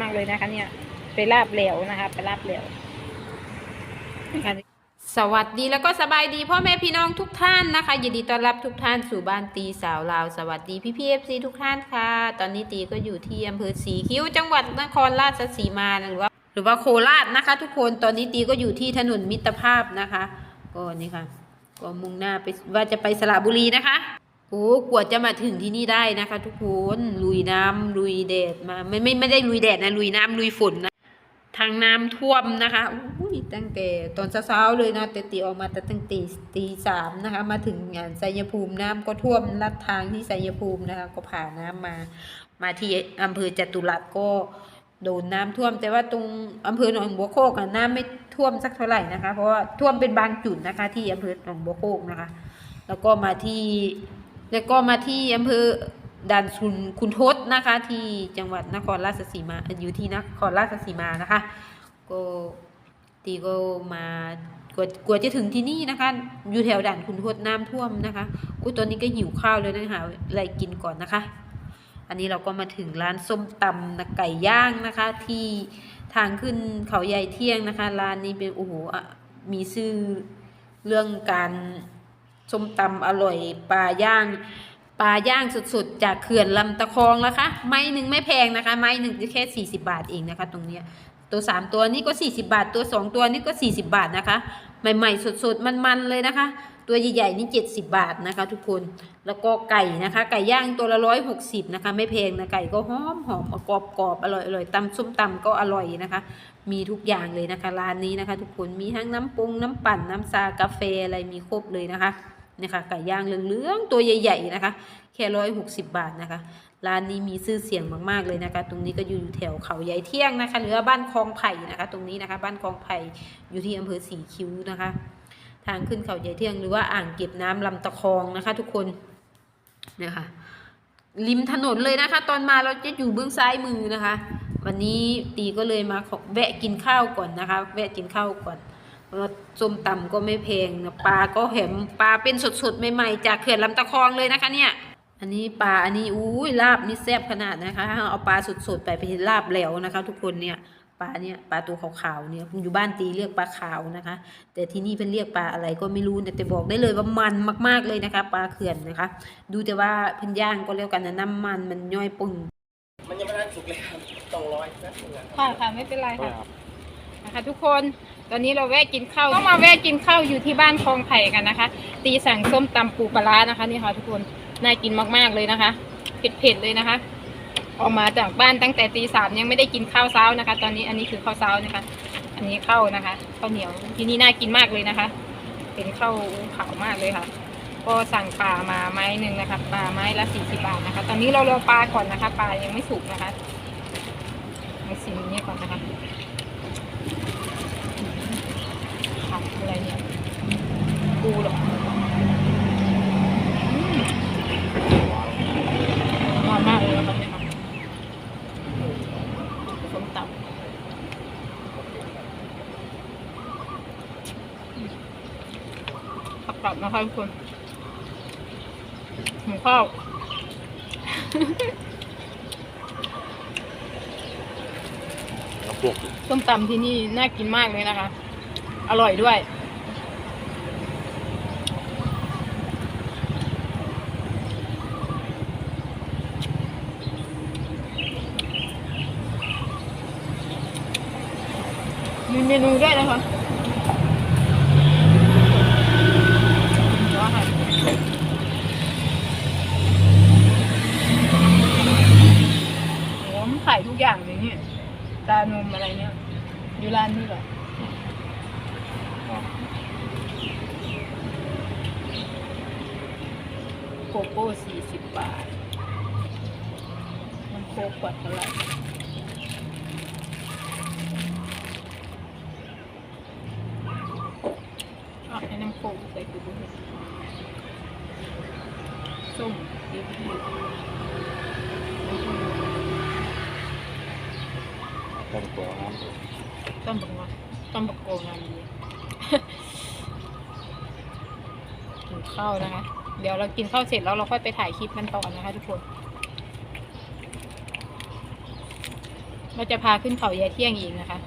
มากเลยนะคะ เนี่ยไปลาบเหลวนะคะไปลาบเหลวนะคะสวัสดีแล้วก็สบายดีพ่อแม่พี่น้องทุกท่านนะคะยินดีต้อนรับทุกท่านสู่บ้านตีสาวลาว สวัสดีพี่พีเอฟซีทุกท่านค่ะ ตอนนี้ตีก็อยู่ที่อำเภอสีคิ้วจังหวัดนครราชสีมาหรือว่า หรือว่าโคราชนะคะ ทุกคนตอนนี้ตีก็อยู่ที่ถนนมิตรภาพนะคะ ก็นี่ค่ะ ก็มุ่งหน้าไปว่าจะไปสระบุรีนะคะ โอ้กว่าจะมาถึงที่นี่ได้นะคะ ทุกคนลุยน้ำลุยแดดมาไม่ไม่ไม่ได้ลุยแดดนะลุยน้ำลุยฝนนะทางน้ำท่วมนะคะอุ้ยตั้งแต่ตอนเช้าๆเลยนะแต่ตีออกมาแต่ตั้งตีตีสามนะคะ มาถึงงานไสยภูมิน้ำก็ท่วมลัดทางที่ไสยภูมินะคะ ก็ผ่านน้ำมา มาที่อำเภอจตุรัสก็โดนน้ำท่วม แต่ว่าตรงอำเภอหนองบัวโคกน้ำไม่ท่วมสักเท่าไหร่นะคะ เพราะว่าท่วมเป็นบางจุดนะคะ ที่อำเภอหนองบัวโคกนะคะ แล้วก็มาที่ แล้วก็มาที่อำเภอด่านคุณคุณทศนะคะ ที่จังหวัดนครราชสีมาอยู่ที่นครราชสีมานะคะ ก็ตีก็มากว่ากว่าจะถึงที่นี่นะคะ อยู่แถวด่านคุณทศน้ำท่วมนะคะอุ้ยตอนนี้ก็หิวข้าวเลยนะคะอะไรกินก่อนนะคะ อันนี้เราก็มาถึงร้านส้มตำนะไก่ย่างนะคะ ที่ทางขึ้นเขาใหญ่เที่ยงนะคะ ร้านนี้เป็นโอ้โหอะมีชื่อเรื่องการ ส้มตำอร่อยปลาย่างปลาย่างสุดๆ จากเขื่อนลำตะคองนะคะ ไม้หนึ่งไม่แพงนะคะ ไม้หนึ่งแค่ 40 บาทเองนะคะ ตรงเนี้ยตัวสามตัวนี้ก็ 40 บาท ตัวสองตัวนี้ก็ 40 บาทนะคะ ใหม่ๆสดๆ มันๆเลยนะคะ ตัวใหญ่ๆนี่ 70 บาทนะคะ ทุกคนแล้วก็ไก่นะคะ ไก่ย่างตัวละร้อยหกสิบนะคะ ไม่แพงนะไก่ก็หอมหอมกรอบกรอบอร่อยอร่อยตำส้มตำก็อร่อยนะคะ มีทุกอย่างเลยนะคะร้านนี้นะคะ ทุกคนมีทั้งน้ำปรุงน้ำปั่นน้ำซากาแฟอะไรมีครบเลยนะคะ นะคะไก่ย่างเหลืองๆตัวใหญ่ ๆ นะคะ แค่ร้อยหกสิบบาทนะคะร้านนี้มีชื่อเสียงมากๆเลยนะคะ ตรงนี้ก็อยู่แถวเขาใหญ่เที่ยงนะคะ หรือว่าบ้านคลองไผ่นะคะ ตรงนี้นะคะ บ้านคลองไผ่อยู่ที่อำเภอสีคิ้วนะคะ ทางขึ้นเขาใหญ่เที่ยงหรือว่าอ่างเก็บน้ำลำตะคองนะคะ ทุกคนเนี่ยค่ะริมถนนเลยนะคะ ตอนมาเราจะอยู่เบื้องซ้ายมือนะคะ วันนี้ตีก็เลยมาขอแวะกินข้าวก่อนนะคะ แวะกินข้าวก่อน ส้มตำก็ไม่แพงนะปลาก็แหมปลาเป็นสดๆใหม่ๆจากเขื่อนลำตะคองเลยนะคะเนี่ยอันนี้ปลาอันนี้อุ้ยลาบนี่แซ่บขนาดนะคะเอาปลาสดๆไปไปลาบแล้วนะคะ ทุกคนเนี่ยปลาเนี่ยปลาตัวขาวๆเนี่ยอยู่บ้านตีเรียกปลาขาวนะคะ แต่ที่นี่เพิ่นเรียกปลาอะไรก็ไม่รู้นะแต่บอกได้เลยว่ามันมากๆเลยนะคะปลาเขื่อนนะคะ ดูแต่ว่าเพิ่นย่างก็แล้วกันนะน้ำมันมันย่อยปึ่งมันยังไม่ได้สุกเลยครับต้องร้อยแป๊บนึงอะค่ะค่ะไม่เป็นไรค่ะนะคะทุกคน ตอนนี้เราแวะกินข้าวก็มาแวะกินข้าวอยู่ที่บ้านคลองไผ่กันนะคะ ตีสั่งส้มตำปูปลาร้านะคะ นี่ค่ะทุกคนน่ากินมากๆเลยนะคะเผ็ดๆเลยนะคะ ออกมาจากบ้านตั้งแต่ตีสามยังไม่ได้กินข้าวเช้านะคะ ตอนนี้อันนี้คือข้าวเช้านะคะ อันนี้ข้าวนะคะข้าวเหนียวที่นี่น่ากินมากเลยนะคะ เป็นข้าวขาวมากเลยค่ะ ก็สั่งปลามาไม้หนึ่งนะคะปลาไม้ละสี่สิบาทนะคะ ตอนนี้เรารอปลาก่อนนะคะ ปลายังไม่สุกนะคะมาชิมนี่ก่อนนะคะผักอะไรเนี่ย ปูหรออืมหวานมากเลยนะครับเนี่ยค่ะส้มตำผักกรอบนะคะทุกคนหมูข้าวแล้วพวกส้มตำที่นี่น่ากินมากเลยนะคะ อร่อยด้วย มี เมนูด้วยนะคะเดี๋ยค่ะโอ้มันขายทุกอย่างเลยเนี่ยตานมอะไรเนี่ย อยู่ร้านนี้เหรอโกโก้สี่สิบบาท มันโคกขวดเท่าไหร่อะให้น้ำโคกใส่กูด้วยส้มเดี๋ยวพี่ต้นตัวน้ต้มบักวะต้มบักโกงานดีกินข้าวนะคะ เดี๋ยวเรากินข้าวเสร็จแล้วเราค่อยไปถ่ายคลิปมันต่อนะคะทุกคนเราจะพาขึ้นเขาแย่เที่ยงอีกนะคะ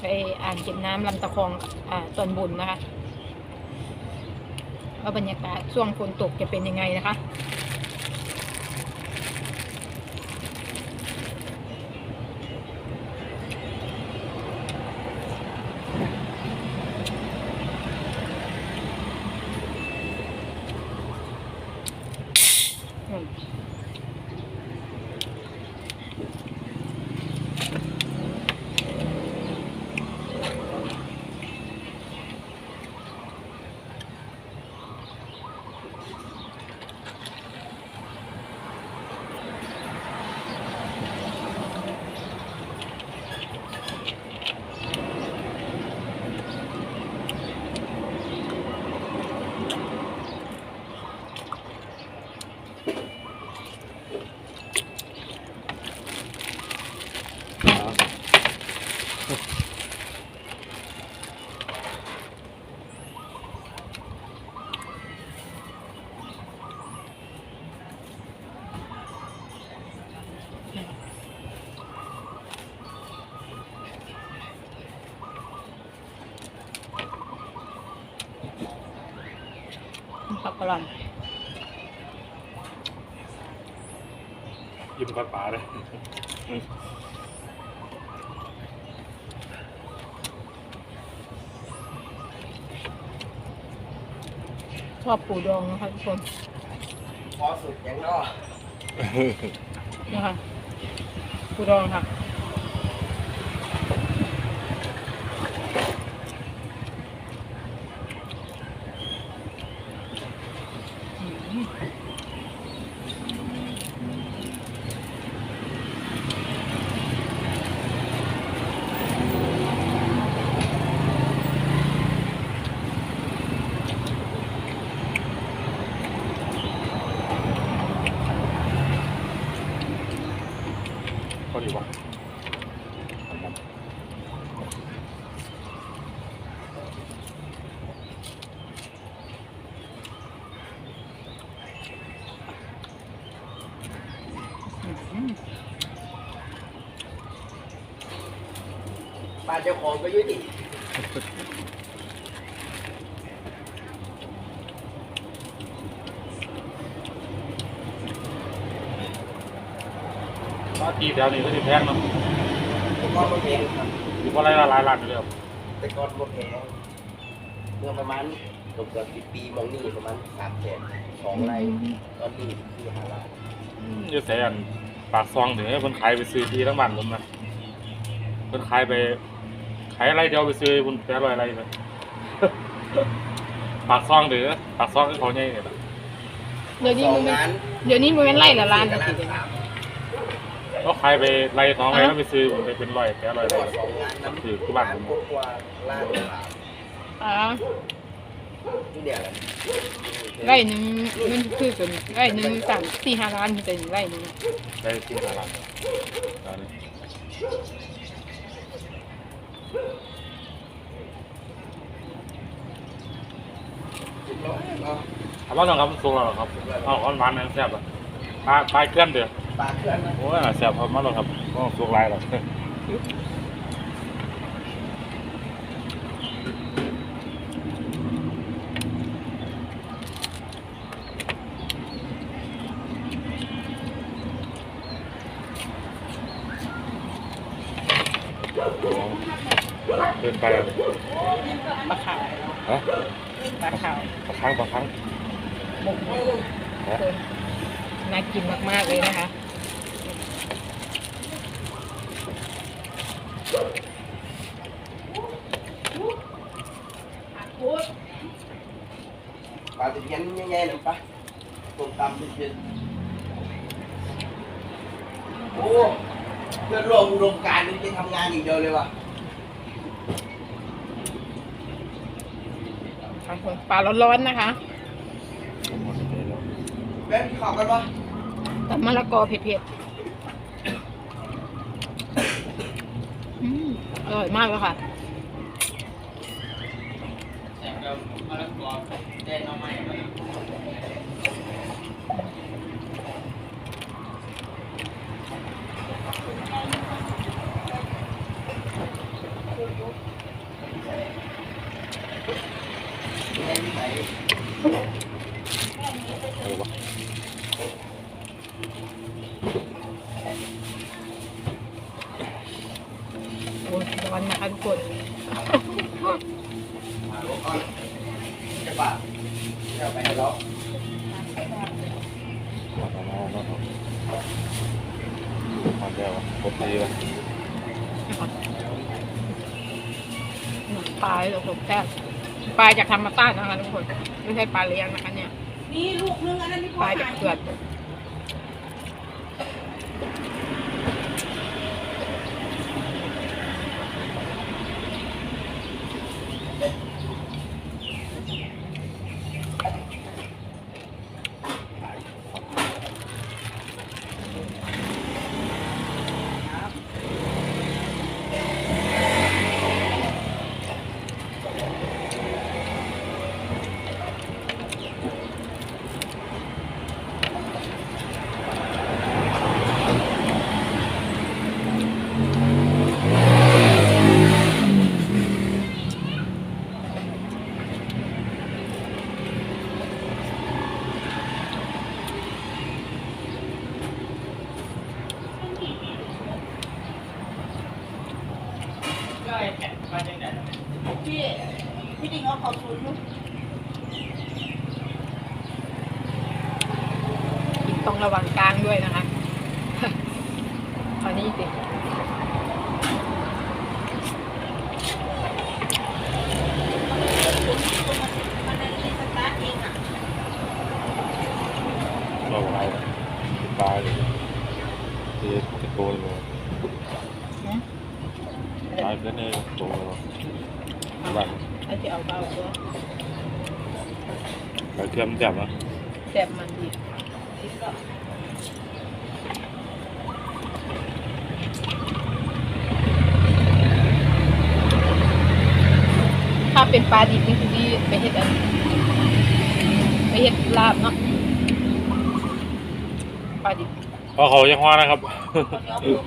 ไปอ่างเก็บน้ำลำตะคองอ่าตอนบนนะคะ ว่าบรรยากาศช่วงฝนตกจะเป็นยังไงนะคะ อืมผักกะหล่ ยิ้มก้อนปลาเลยำชอบปูดองนะคะทุกคนพอสุดยังนอกนะคะปูดองค่ะ เจ้าของก็อยุ่ดิปลาตีแถวนี้ก็จะแพงเนาะแต่ก่อนมันแพงครับอยู่เพราะอะไรละหลายล้านอยู่แล้วแต่ก่อนมันแพงเมื่อประมาณเกือบเกือบสิบปีมองนี่ประมาณสามแสนสองไร่ตอนนี้คือห้าล้านอยูแสนปากซองถึงให้คนขายไปซื้อที่ทั้งบ้านผมนะคนขายไป ขายอะไรเดียวไปซื้อคุณแปดร้อยอะไรไปปากซองเดือปากซองคือเขาใหญ่เนี่ยเดี๋ยวนี้สอมังนไม่ล้านเดี๋ยวนี้มันเป็นไร่ละล้านกันะล้าสินเดี๋ยวนี้สามก็ขายไปไรสองไรแล้วไปซื้อผมไปเป็นร้อยแปดร้อยอะไรสองล้านน้ำคือคือบ้านผมกว่าล้านสามอ่านี่เดียวกันไร่หนึ่งมันคือเป็นไร่หนึ่งสามสี่ห้าล้านมันจะอยู่ไร่หนึ่งได้ที่หาล้านได้เลยเนาะ ถามว่าน้องครับมันสูงแล้วเหรอครับเอาอ่อนหวานนะแซ่บอะปลาปลาเกลือนเดือปลาเคลื่อนนะโอ้ยแซ่บพอมากเลยครับก็สูงหลายหรอก เดินไปอะปลาขาวฮะปลาขาวปะครั้งปะครั้งหมกหมูคนน่ากินมากๆเลยนะคะปลาตะเพียนง่ายๆหนึ่งปะต้มตำเย็นๆโอ้เพื่อนร่วมอุดมการณ์นี่จะทำงานอย่างเดียวเลยว่ะ ค่ะคนปลาร้อนๆนะคะแม่พี่ขอบกันปะกับมะละกอเผ็ดๆอืมอร่อยมากเลยค่ะอ จากธรรมชาตินะคะทุกคน ไม่ใช่ปลาเลี้ยงนะคะเนี่ย นี่ลูกนึงอันนั้นที่ปพ่อลาจากหายเกลือด พี่พี่ดิ่งเอาขอบคุณต้องระวังกลางด้วยนะคะ อันนี้สิ มันนั่นนี่สตาร์ทเองอะ เราเอาปลาเลยที่ตะโกนเลยปลาเพื่อนเนี่ยโตเลยบ้าน ไอ้ที่เอาเบาตัว ปลาเชื่อมจับนะแซ่บมันดีถ้าเป็นปลาดิบนี่คือที่ไปเห็ดอันไปเห็ดลาบเนาะปลาดิบเพราะเขายังว่านะครับเดี๋ยวผม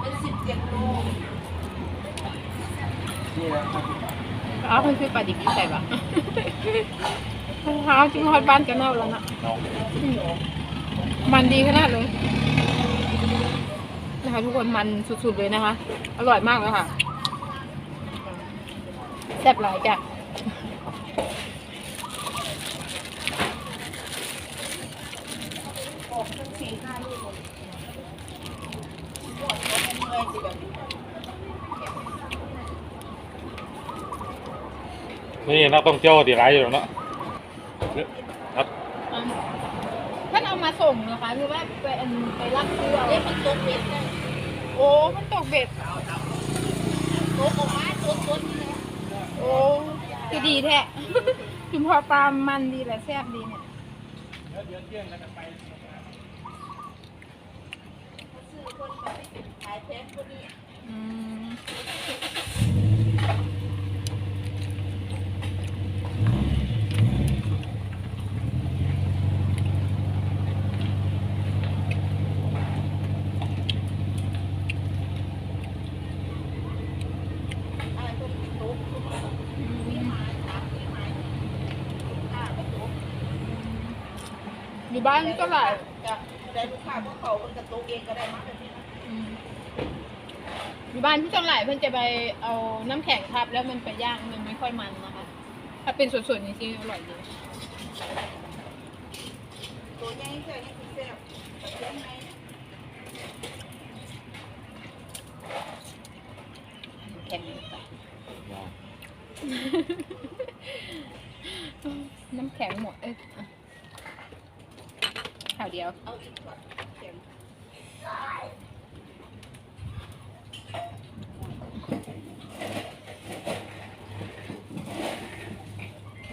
เป็นสิบเจ็ดโลนี่นะครับ อ้าวมันคือปลาดิบที่ใส่ปะเท้าจิ้มฮอดบ้านกันเน่าแล้วนะน้องมันดีขนาดเลยนะคะทุกคนมันสุดๆเลยนะคะ อร่อยมากเลยค่ะแซ่บหลายจ้ะออกทั้งสี่ห้าลูกเลยปวดหัวเมื่อยสิแบบ นี้นี่นักท่องเที่ยวที่ไรอยู่แล้วเนาะครับอืมท่านเอามาส่งนะคะหรือว่าไปอันไปรับซื้อเอาเรียกมันตัวเบ็ดได้โอ้ มันตกเบ็ดตัวออกมาตัวตัวนี่แหละโอ้คือดีแท้กินพอปลามันดีแหละแซ่บดีเนี่ยซื้อคนไปขายแพงคนนี้อืม อยู่บ้านก็หลายจะได้ลูกค้าพวกเขาเป็นกระตุกเองก็ได้มาแบบนี้นะอืมอยู่บ้านพี่จังหลายเพื่อนจะไปเอาน้ำแข็งทับแล้วมันไปย่างมันไม่ค่อยมันนะคะ ถ้าเป็นส่วนๆนี้จริงๆอร่อยดีตัวใหญ่แค่นี้คือแซ่บเลี้ยงไงแข็งไปน้ำแข็งหมดเอ้ยอะ ข่าวเดียวเอาอีกก่อนเข็ม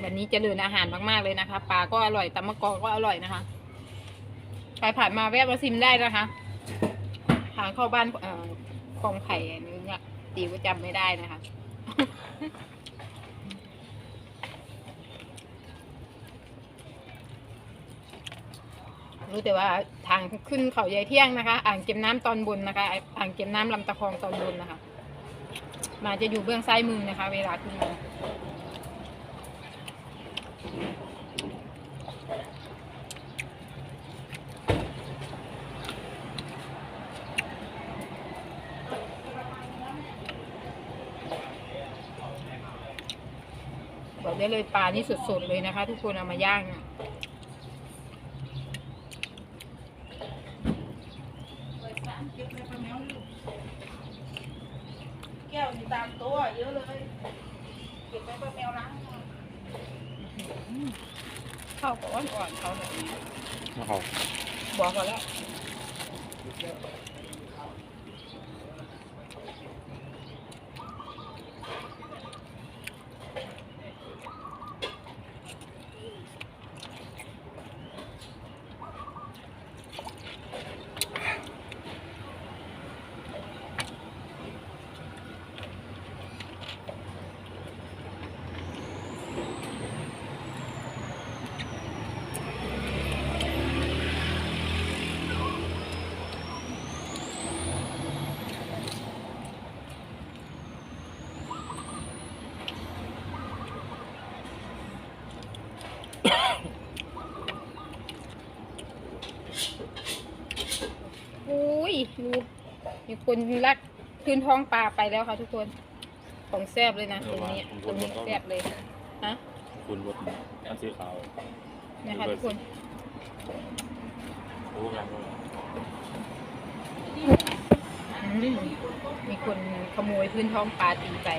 วันนี้เจริญอาหารมากๆเลยนะคะปลาก็อร่อยตำมะกอกก็อร่อยนะคะใครผ่านมาแวะมาซิมได้นะคะทางเข้าบ้านเอ่อกองไข่อันนี้เนี่ยตีก็จำไม่ได้นะคะ รู้แต่ว่าทางขึ้นเขาใหญ่เที่ยงนะคะ อ่างเก็บน้ำตอนบนนะคะ อ่างเก็บน้ำลำตะคองตอนบนนะคะ มาจะอยู่เบื้องซ้ายมือนะคะ เวลาขึ้นมาบอกได้เลยปลานี่สดๆเลยนะคะ ทุกคนเอามาย่างนะ บอกก่อนแล้ว อุ้ย ดูมีคนลักขึ้นท้องปลาไปแล้วค่ะทุกคนของแซบเลยนะตรงนี้ตรงนี้แซบเลยฮะคุณรถอันสีขาวนะคะทุกคนโอ้ยยังอืมมีคนขโมยพื้นท้องปลาตีไป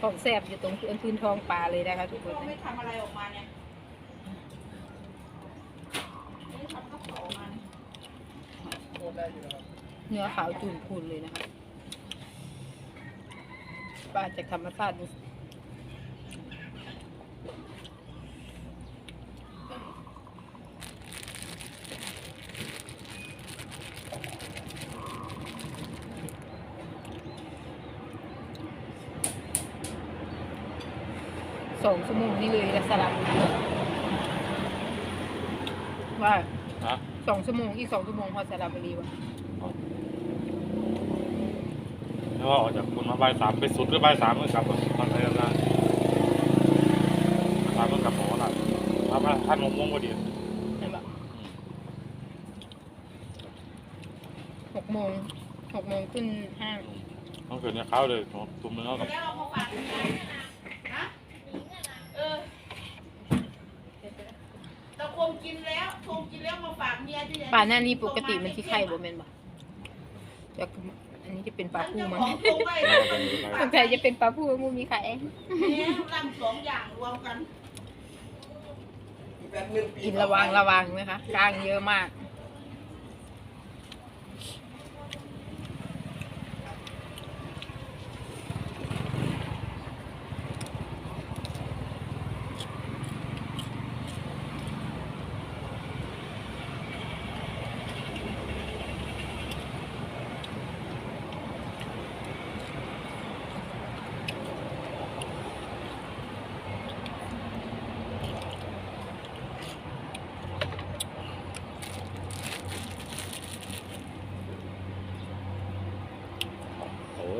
ของแซบอยู่ตรงพื้นพื้นท้องปลาเลยนะคะทุกคนไม่ทำอะไรออกมาเนี่ยไม่ได้ทำข้าวเผาออกมาเนี่ย เนื้อขาวจุ่นพูนเลยนะคะปลาจากธรรมชาติดูสองชั่วโมงนี่เลยละสลับว่า สองชั่วโมงอีกสองชั่วโมงพอสระบุรีวะแล้วว่าออกจากคุณมาบ่ายสามไปสุดหรือบ่ายสามเมื่อกลับตอนไหนกันนะสามเมื่อกลับหมอละทำมาท่านหกโมงพอดีเห็นปะหกโมงหกโมงขึ้นห้างต้องเกิดเนี่ยเข้าเลยตุ้มเนื้อกับแล้วเอามาฝากคุณยายนะเออแต่ค งกินแล้วคงกินแล้วมาฝากเมียที่ไหนปลาหน้านี้ปกติมันที่ไข่บ่แม่นบ่จะอันนี้จะเป็นปลาผู้มั้งของคงไว้สงสัยจะเป็นปลาผู้มูมีไข่เนี่ยรำสองอย่างรวมกันแบบหนึ่งปีกินระวังระวังนะคะกลางเยอะมาก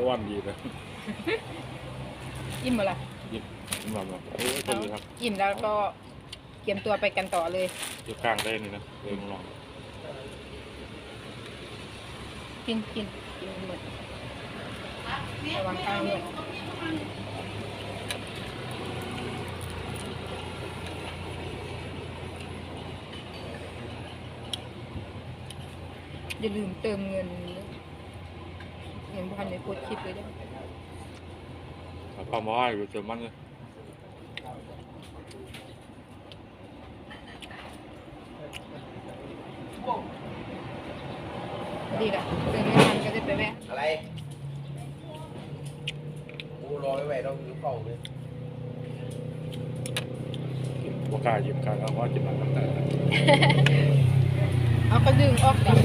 โอ้วันดีเลยอิ่มหมดละยิบแบบแบบโอ้ยคนดีครับอิ่มแล้วก็เตรียมตัวไปกันต่อเลยอยู่กลางได้นี่นะเดินลองกินกินกินหมดระวังข้างด้วยอย่าลืมเติมเงิน เงินพันในโพสต์คลิปเลยด้วยเอาความว่าอยู่เจอมันเลยดีละเติมไม่ทันก็จะไปแวะอะไรกูรอไว้ไว้ต้องยืมเป่าเลยว่ากล้าหยิบกล้าแล้วว่ากินหลังตั้งแต่เอาก็ดึงออกจาก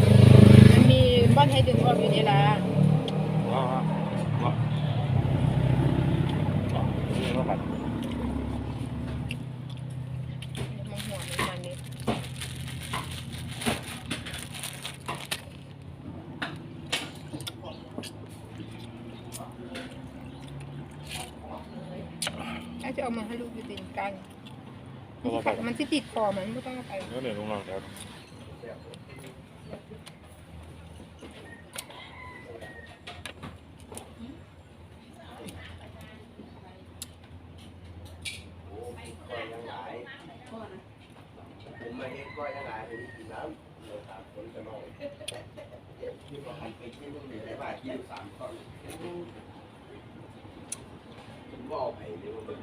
มันมีบ้านให้ดึงออกอยู่นี่ละ ว่าว่าว่านี่ก็ผัด มองหัวมันมันนี่ถ้าจะ เอามาให้ลูกอยู่ตีนกลางก็ว่าผัดมันที่ติดคอมันไม่ต้องเอาไปก็เนี่ยลงลองครับ ที่เราหันไปที่นู่นเลยได้บ่าที่สามตอนผมก็เอาไปเร็วเลย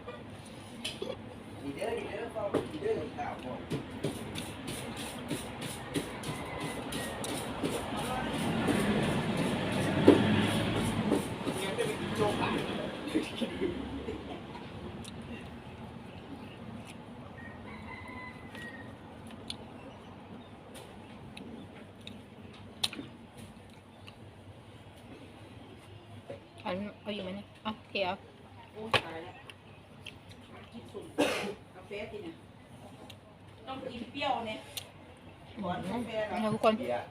ดีเด้อดีเด้อก็ดีเด้อข่าวบอก เอาเอาอยู่ไหมเนี่ยเอาโอเคเอา โอ้ยตายแล้วกินสุ่มกาแฟทีเนี่ยต้องกินเปรี้ยวเนี่ยหวานกาแฟเหรอ เอาทุก คนเบียร์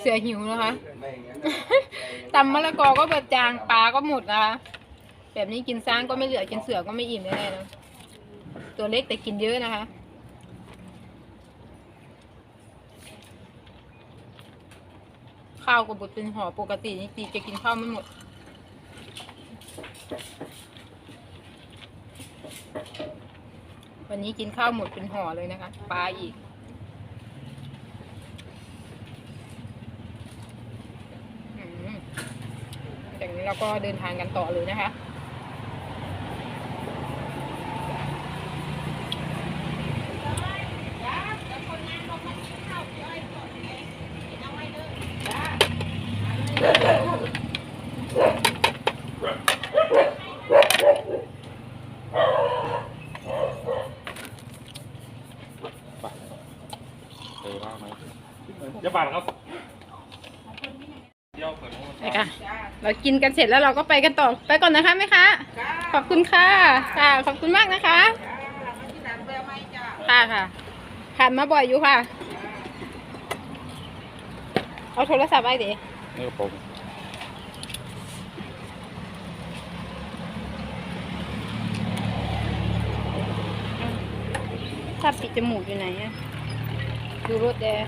เสือหิวนะคะไม่งั้นตำมะละกอก็แบบจางปลาก็หมดนะคะ แบบนี้กินซ้างก็ไม่เหลือกินเสือก็ไม่อิ่มแน่ๆนะ ตัวเล็กแต่กินเยอะนะคะ ข้าวกับบดเป็นห่อปกตินี่ตีจะกินข้าวไม่หมดวันนี้กินข้าวหมดเป็นห่อเลยนะคะ ปลาอีก อืม จากนี้เราก็เดินทางกันต่อเลยนะคะเออว่าไหมเดี๋ยวบาทครับ เดี๋ยวเปิดโน้ตไปค่ะจ้า เรากินกันเสร็จแล้วเราก็ไปกันต่อ ไปก่อนนะคะแม่ค้าจ้าขอบคุณค่ะค่ะ ขอบคุณมากนะคะจ้ามาที่ร้านแววไหมจ้าค่ะค่ะผ่านมาบ่อยอยู่ค่ะ เอาโทรศัพท์ไว้เดี๋ยวนี่ก็ผมถ้าปิดจมูกอยู่ไหนอะดูรถแดง